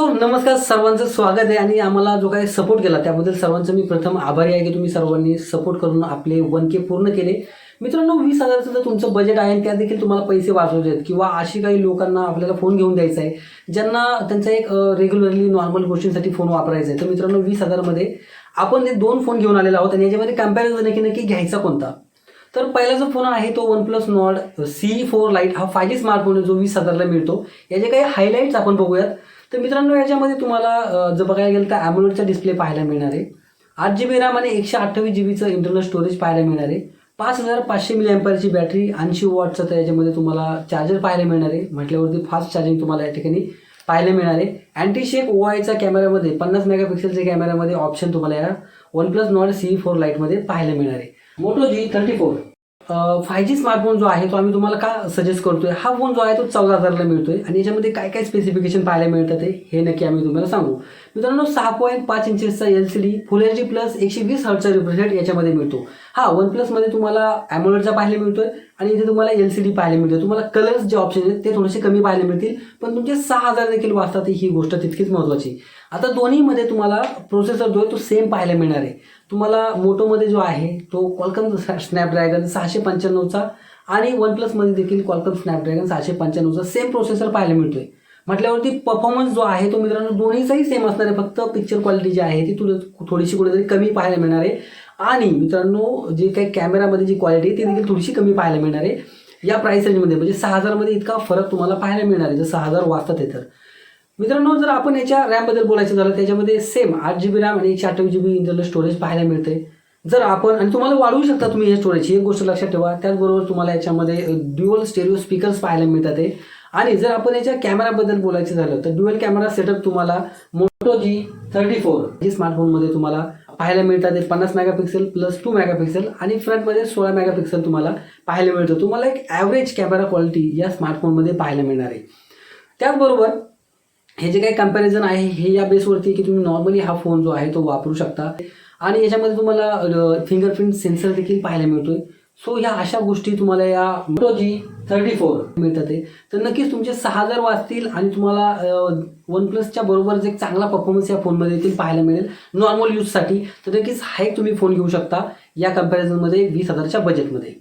So नमस्कार सर्वांचं स्वागत आहे आणि आम्हाला जो काही सपोर्ट केला त्याबद्दल सर्वांचं मी प्रथम आभारी आहे की तुम्ही सर्वांनी सपोर्ट करून आपले वन के पूर्ण केले. मित्रांनो वीस हजाराचं जर तुमचं बजेट आहे आणि त्यात देखील तुम्हाला पैसे वाचवायचे आहेत. किंवा अशी काही लोकांना आपल्याला फोन घेऊन द्यायचा आहे ज्यांना त्यांचा एक रेग्युलरली नॉर्मल गोष्टींसाठी फोन वापरायचा आहे. तर मित्रांनो वीस हजारमध्ये आपण ते दोन फोन घेऊन आलेला आहोत आणि याच्यामध्ये कंपॅरिझन आहे की नक्की घ्यायचा कोणता? तर पहिला जो फोन आहे तो OnePlus Nord C four lite हा फाय जी स्मार्टफोन जो वीस हजारला मिळतो. याचे काही हायलाईट्स आपण बघूयात. तर मित्रांनो याच्यामध्ये तुम्हाला जर बघायला गेलं तर ॲम्युलेटचा डिस्प्ले पाहायला मिळणार आहे. आठ जी बी रॅम आणि एकशे अठ्ठावीस जी बीचं इंटरनल स्टोरेज पाहायला मिळणार आहे. पाच हजार पाचशे मिली एम्पायरची बॅटरी ऐंशी वॉटचा तर याच्यामध्ये तुम्हाला चार्जर पाहायला मिळणार आहे. म्हटल्यावरती फास्ट चार्जिंग तुम्हाला या ठिकाणी पाहायला मिळणार आहे. अँटी शेक ओ आयचा कॅमेऱ्यामध्ये पन्नास मेगापिक्सेलच्या कॅमेऱ्यामध्ये ऑप्शन तुम्हाला या OnePlus Nord C four लाईटमध्ये पाहायला मिळणार आहे. Moto G thirty four five G smartphone जो आहे तो आम्ही तुम्हाला का सजेस्ट करतोय? हा फोन जो आहे तो चौदा हजारला मिळतोय. आणि याच्यामध्ये काय काय स्पेसिफिकेशन पाहायला मिळतं ते हे नक्की आम्ही तुम्हाला सांगू. मित्रांनो सहा पॉईंट पाच इंचेसचा L C D full H D plus एकशे वीस हर्टचा रिफ्रेश याच्यामध्ये मिळतो. हा वन प्लसमध्ये तुम्हाला ॲमोलेटचा पाहायला मिळतोय. आणि इथे तुम्हाला एल सी डी पाहायला मिळते. तुम्हाला कलर्स जे ऑप्शन आहेत ते थोडेसे कमी पाहायला मिळतील पण तुमचे सहा हजार देखील वाचतात ही गोष्ट तितकीच महत्त्वाची आता दोन्हीमध्ये तुम्हाला प्रोसेसर जो आहे तो सेम पाहायला मिळणार आहे. तुम्हाला मोटोमध्ये जो आहे तो कॉलकम स्नॅपड्रॅगन सहाशे पंच्याण्णवचा आणि वन प्लसमध्ये देखील कॉलकम स्नॅपड्रॅगन सहाशे पंच्याण्णवचा सेम प्रोसेसर पाहायला मिळतोय. म्हटल्यावरती परफॉर्मन्स जो आहे तो मित्रांनो दोन्हीचाही सेम असणार आहे. फक्त पिक्चर क्वालिटी जी आहे ती तुला थोडीशी कुठेतरी कमी पाहायला मिळणार आहे. आणि मित्रांनो जे काही कॅमेरामध्ये जी क्वालिटी आहे ती देखील थोडीशी कमी पाहायला मिळणार आहे. या प्राईस रेंजमध्ये म्हणजे सहा हजारमध्ये इतका फरक तुम्हाला पाहायला मिळणार आहे जर सहा हजार वाचतात आहे तर. मित्रांनो जर आपण याच्या रॅमबद्दल बोलायचं झालं त्याच्यामध्ये सेम आठ जी बी रॅम आणि एकशे अठ्ठावीस जी बी इंटरनल स्टोरेज पाहायला मिळते जर आपण आणि तुम्हाला वाढवू शकता तुम्ही हे स्टोरेज एक गोष्ट लक्षात ठेवा. त्याचबरोबर तुम्हाला याच्यामध्ये ड्युअल स्टेरिओ स्पीकर्स पाहायला मिळतात आहे आणि जर आपण याच्या कॅमेराबद्दल बोलायचं झालं तर ड्युअल कॅमेरा सेटअप तुम्हाला Moto G thirty four G स्मार्टफोनमध्ये तुम्हाला पाहायला मिळतात ते पन्नास मेगापिक्सेल प्लस टू मेगापिक्सेल आणि फ्रंटमध्ये सोळा मेगापिक्सेल तुम्हाला पाहायला मिळतं. तुम्हाला एक ॲव्हरेज कॅमेरा क्वालिटी या स्मार्टफोनमध्ये पाहायला मिळणार आहे. त्याचबरोबर हे जे काही कंपॅरिझन आहे हे या बेसवरती की तुम्ही नॉर्मली हा फोन जो आहे तो वापरू शकता. आणि याच्यामध्ये तुम्हाला फिंगरप्रिंट सेन्सर देखील पाहायला मिळतो आहे सो ह्या अशा गोष्टी तुम्हाला या मोटोजी थर्टी फोर मिळतात आहे तर नक्कीच तुमचे सहा हजार वाचतील आणि तुम्हाला वन प्लसच्या बरोबरच एक चांगला परफॉर्मन्स या फोनमध्ये देखील पाहायला मिळेल. नॉर्मल यूजसाठी तर नक्कीच हा एक तुम्ही फोन घेऊ शकता या कम्पॅरिझनमध्ये वीस हजारच्या बजेटमध्ये